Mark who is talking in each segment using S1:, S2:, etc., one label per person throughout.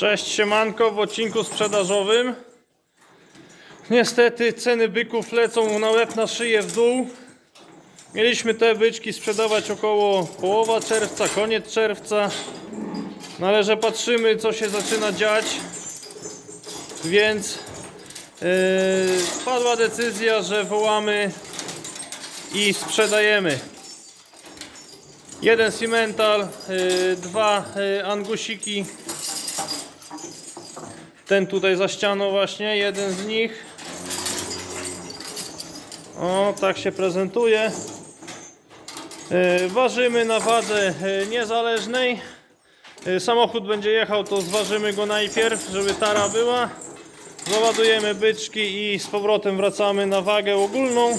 S1: Cześć, siemanko w odcinku sprzedażowym. Niestety ceny byków lecą na łeb na szyję w dół. Mieliśmy te byczki sprzedawać około połowa czerwca, koniec czerwca. No ale że patrzymy co się zaczyna dziać, więc yy, padła decyzja, że wołamy i sprzedajemy. Jeden cimental, yy, dwa yy, angusiki. Ten tutaj za ścianą właśnie, jeden z nich. O, tak się prezentuje. Yy, ważymy na wadze yy, niezależnej. Yy, samochód będzie jechał, to zważymy go najpierw, żeby tara była. Załadujemy byczki i z powrotem wracamy na wagę ogólną.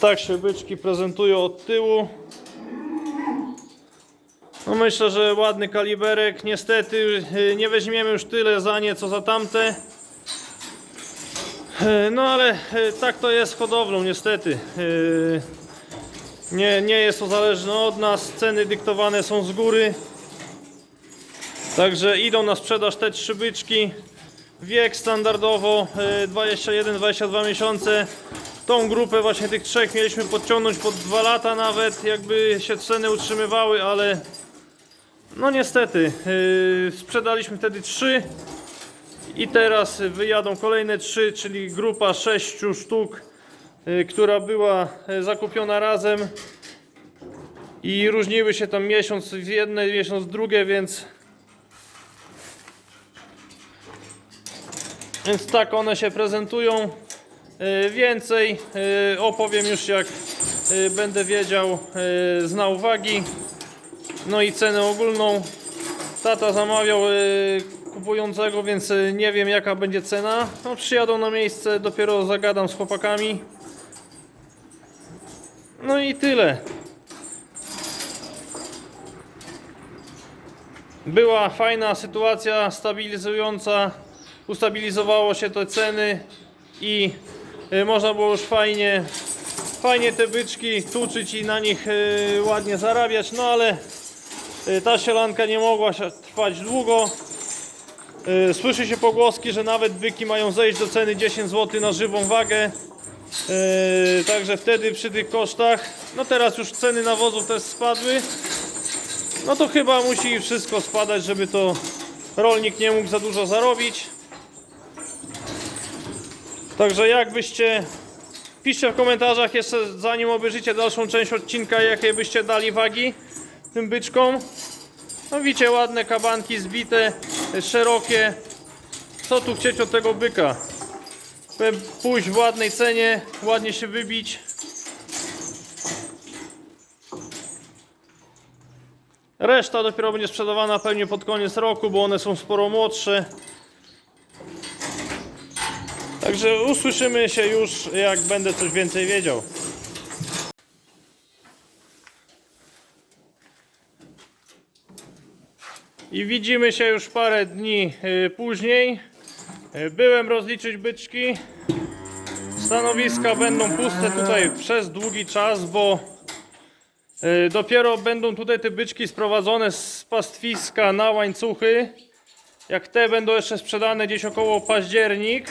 S1: Tak się byczki prezentują od tyłu. No myślę, że ładny kaliberek. Niestety y, nie weźmiemy już tyle za nie, co za tamte. Y, No ale y, tak to jest z hodowlą, niestety. Nie, nie jest to zależne od nas. Ceny dyktowane są z góry. Także idą na sprzedaż te trzy byczki. Wiek standardowo y, 21-22 miesiące. Tą grupę właśnie tych trzech mieliśmy podciągnąć pod 2 lata nawet, jakby się ceny utrzymywały, ale no niestety, yy, sprzedaliśmy wtedy 3 i teraz wyjadą kolejne 3, czyli grupa 6 sztuk, yy, która była yy, zakupiona razem i różniły się tam miesiąc w jedne, miesiąc w drugie, więc więc tak one się prezentują. Yy, Więcej yy, opowiem już jak yy, będę wiedział, yy, znał wagi. No i cenę ogólną. Tata zamawiał y, kupującego, więc y, nie wiem jaka będzie cena. No przyjadą na miejsce, dopiero zagadam z chłopakami. No i tyle. Była fajna sytuacja stabilizująca. Ustabilizowało się te ceny i y, można było już fajnie fajnie te byczki tuczyć i na nich ładnie zarabiać, no ale Ta sielanka nie mogła trwać długo. Y, Słyszy się pogłoski, że nawet byki mają zejść do ceny 10 zł na żywą wagę. Y, Także wtedy przy tych kosztach, no teraz już ceny nawozów też spadły. No to chyba musi wszystko spadać, żeby to rolnik nie mógł za dużo zarobić. Także jakbyście piszcie w komentarzach jeszcze zanim obejrzycie dalszą część odcinka, jakie byście dali wagi tym byczkom. No widzicie, ładne kabanki zbite, szerokie. Co tu chcieć od tego byka? Pójść w ładnej cenie, ładnie się wybić. Reszta dopiero będzie sprzedawana pewnie pod koniec roku, bo one są sporo młodsze. Także usłyszymy się już, jak będę coś więcej wiedział. I widzimy się już parę dni y, później. Y, Byłem rozliczyć byczki. Stanowiska będą puste tutaj przez długi czas, bo y, dopiero będą tutaj te byczki sprowadzone z pastwiska na łańcuchy. Jak te będą jeszcze sprzedane gdzieś około październik.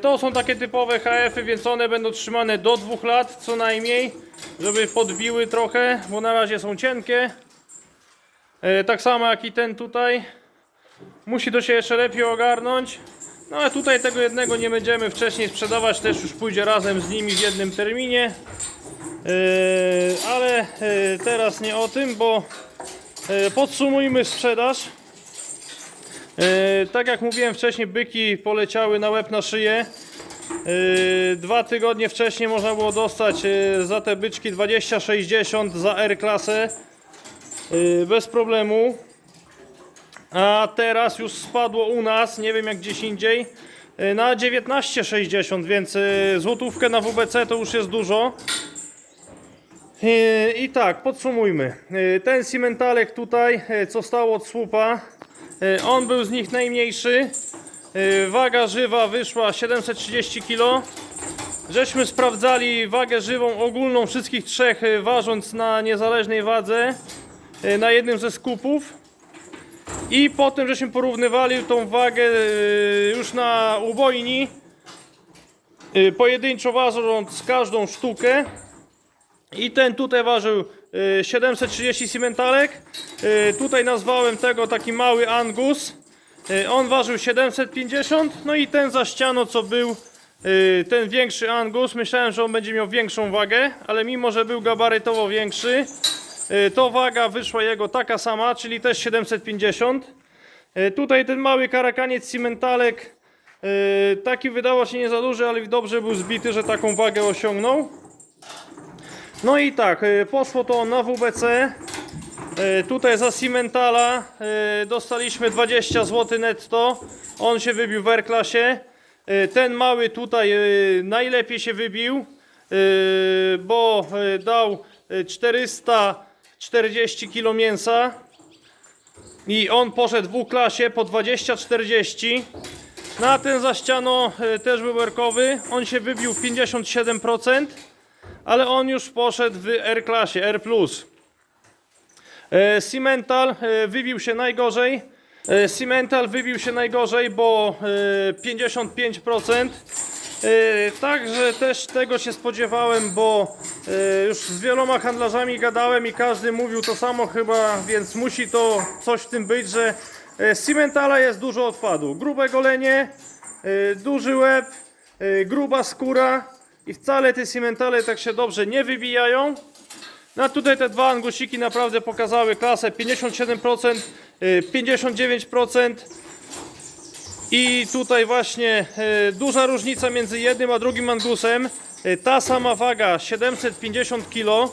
S1: To są takie typowe HF-y, więc one będą trzymane do dwóch lat co najmniej, żeby podbiły trochę, bo na razie są cienkie. E, Tak samo jak i ten tutaj. Musi to się jeszcze lepiej ogarnąć. No ale tutaj tego jednego nie będziemy wcześniej sprzedawać, też już pójdzie razem z nimi w jednym terminie. E, Ale e, teraz nie o tym, bo podsumujmy sprzedaż. Tak jak mówiłem wcześniej, byki poleciały na łeb na szyję. Dwa tygodnie wcześniej można było dostać za te byczki 20-60 za R-klasę. Yy, bez problemu. A teraz już spadło u nas, nie wiem jak gdzieś indziej, yy, na 19,60, więc yy, złotówkę na WBC to już jest dużo. I tak, podsumujmy. Ten cimentalek tutaj, co stał od słupa, on był z nich najmniejszy. Waga żywa wyszła 730 kg. żeśmy sprawdzali wagę żywą ogólną wszystkich trzech, y, ważąc na niezależnej wadze y, na jednym ze skupów. I potem żeśmy porównywali tą wagę y, już na ubojni, y, pojedynczo ważąc każdą sztukę. I ten tutaj ważył y, 730 simentalek. Tutaj nazwałem tego taki mały Angus. On ważył 750. No i ten za ścianą co był, ten większy Angus. Myślałem, że on będzie miał większą wagę, ale mimo, że był gabarytowo większy, E, to waga wyszła jego taka sama, czyli też 750. E, tutaj ten mały karakaniec cimentalek, e, taki wydawał się nie za duży, ale dobrze był zbity, że taką wagę osiągnął. No i tak, poszło to na WBC. Tutaj za Cimentala dostaliśmy 20 zł netto. On się wybił w R-klasie. Ten mały tutaj najlepiej się wybił, bo dał 400 40 kg mięsa. I on poszedł w klasie po 20-40 na ten za ściano e, też był wyberkowy on się wybił 57% ale on już poszedł w R klasie, R+. Cimental e, wybił się najgorzej. E, Cimental wybił się najgorzej, bo 55% E, Także też tego się spodziewałem, bo e, już z wieloma handlarzami gadałem i każdy mówił to samo chyba, więc musi to coś w tym być, że e, z Cimentala jest dużo odpadu. Grube golenie, duży łeb, gruba skóra i wcale te Cimentale tak się dobrze nie wybijają. No tutaj te dwa angusiki naprawdę pokazały klasę 57%, y, 59%. I tutaj właśnie y, duża różnica między jednym a drugim angusem. Y, Ta sama waga 750 kg,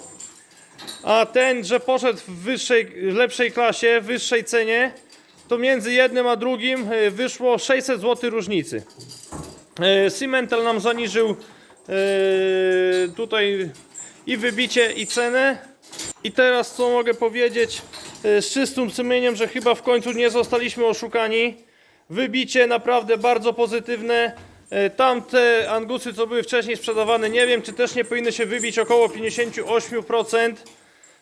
S1: a ten, że poszedł w wyższej, lepszej klasie, w wyższej cenie, to między jednym a drugim y, wyszło 600 zł różnicy. E, Cimental nam zaniżył e, tutaj i wybicie i cenę. I teraz co mogę powiedzieć e, z czystym sumieniem, że chyba w końcu nie zostaliśmy oszukani. Wybicie naprawdę bardzo pozytywne. E, Tamte angusy, co były wcześniej sprzedawane, nie wiem, czy też nie powinny się wybić około 58%.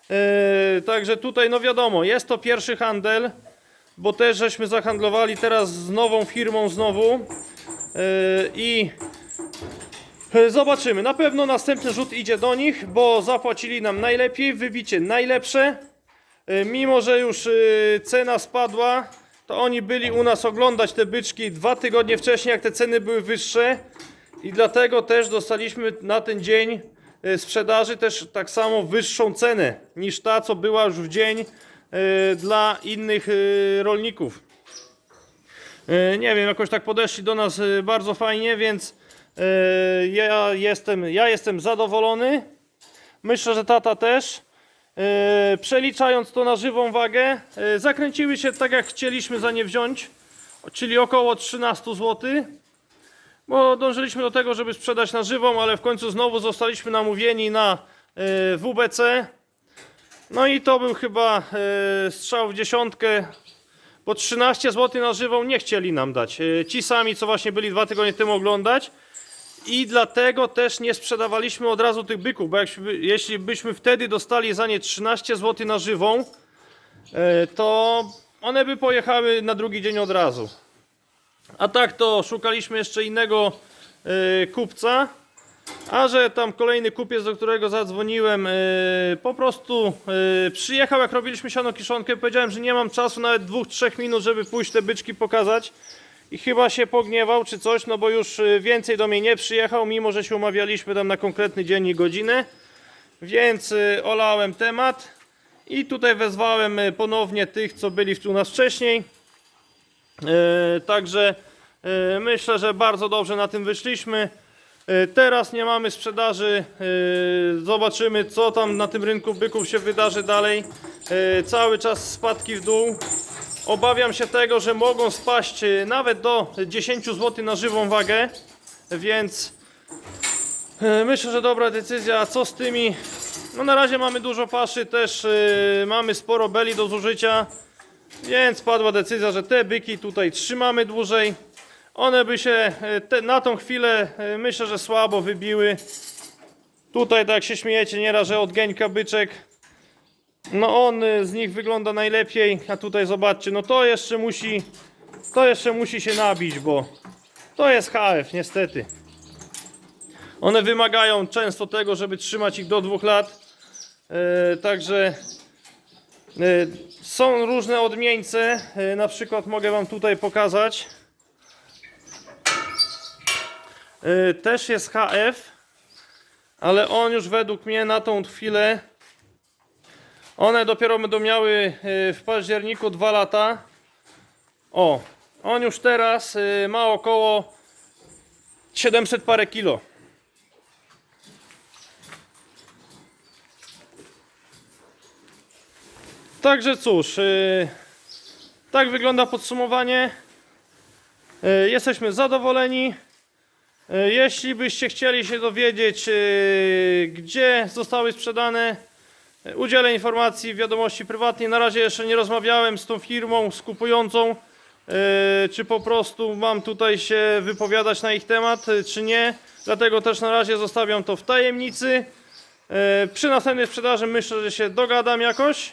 S1: E, Także tutaj, no wiadomo, jest to pierwszy handel, bo też żeśmy zahandlowali teraz z nową firmą znowu. Yy, I zobaczymy. Na pewno następny rzut idzie do nich, bo zapłacili nam najlepiej, wybicie najlepsze. Mimo, że już cena spadła, to oni byli u nas oglądać te byczki dwa tygodnie wcześniej, jak te ceny były wyższe. I dlatego też dostaliśmy na ten dzień yy, sprzedaży też tak samo wyższą cenę niż ta, co była już w dzień yy, dla innych yy, rolników. E, Nie wiem, jakoś tak podeszli do nas e, bardzo fajnie, więc e, ja jestem, ja jestem zadowolony. Myślę, że tata też. E, Przeliczając to na żywą wagę, e, zakręciły się tak jak chcieliśmy za nie wziąć, czyli około 13 zł. Bo dążyliśmy do tego, żeby sprzedać na żywą, ale w końcu znowu zostaliśmy namówieni na e, WBC. No i to był chyba strzał w dziesiątkę, bo 13 zł na żywą nie chcieli nam dać. Ci sami, co właśnie byli dwa tygodnie temu oglądać. I dlatego też nie sprzedawaliśmy od razu tych byków, bo jeśli byśmy wtedy dostali za nie 13 zł na żywą, e, to one by pojechały na drugi dzień od razu. A tak to szukaliśmy jeszcze innego e, kupca. A że tam kolejny kupiec, do którego zadzwoniłem, yy, po prostu przyjechał, jak robiliśmy siano kiszonkę. Powiedziałem, że nie mam czasu, nawet 2-3 minut, żeby pójść te byczki pokazać. I chyba się pogniewał czy coś, no bo już yy, więcej do mnie nie przyjechał, mimo że się umawialiśmy tam na konkretny dzień i godzinę. Więc yy, olałem temat i tutaj wezwałem yy, ponownie tych, co byli u nas wcześniej. Także myślę, że bardzo dobrze na tym wyszliśmy. Teraz nie mamy sprzedaży. Zobaczymy, co tam na tym rynku byków się wydarzy dalej. Cały czas spadki w dół. Obawiam się tego, że mogą spaść yy, nawet do 10 zł na żywą wagę, więc yy, myślę, że dobra decyzja. Co z tymi? No na razie mamy dużo paszy, też yy, mamy sporo beli do zużycia. Więc padła decyzja, że te byki tutaj trzymamy dłużej, one by się te, na tą chwilę myślę, że słabo wybiły. Tutaj tak się śmiejecie nieraz, że od byczek. No on e, z nich wygląda najlepiej, a tutaj zobaczcie, no to jeszcze musi to jeszcze musi się nabić, bo to jest HF niestety. One wymagają często tego, żeby trzymać ich do dwóch lat. E, także e, są różne odmieńce. E, na przykład mogę Wam tutaj pokazać. E, też jest HF, ale on już według mnie na tą chwilę. One dopiero będą miały e, w październiku dwa lata. O, on już teraz y, ma około 700 parę kilo. Także cóż, y, tak wygląda podsumowanie. Y, Jesteśmy zadowoleni. Y, Jeśli byście chcieli się dowiedzieć, y, gdzie zostały sprzedane, y, udzielę informacji w wiadomości prywatnej. Na razie jeszcze nie rozmawiałem z tą firmą skupującą. Yy, czy po prostu mam tutaj się wypowiadać na ich temat, yy, czy nie. Dlatego też na razie zostawiam to w tajemnicy. Yy, Przy następnej sprzedaży myślę, że się dogadam jakoś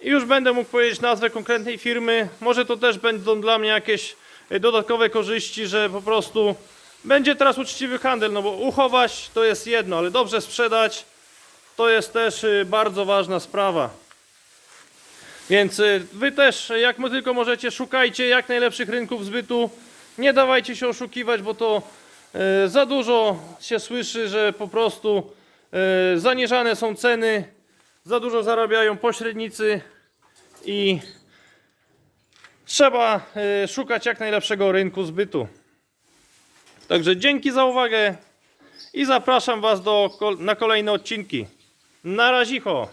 S1: i już będę mógł powiedzieć nazwę konkretnej firmy. Może to też będą dla mnie jakieś dodatkowe korzyści, że po prostu będzie teraz uczciwy handel, no bo uchować to jest jedno, ale dobrze sprzedać to jest też yy, bardzo ważna sprawa. Więc y, wy też, jak tylko możecie, szukajcie jak najlepszych rynków zbytu. Nie dawajcie się oszukiwać, bo to y, za dużo się słyszy, że po prostu y, zaniżane są ceny, za dużo zarabiają pośrednicy i trzeba y, szukać jak najlepszego rynku zbytu. Także dzięki za uwagę i zapraszam Was do, na kolejne odcinki. Na razicho!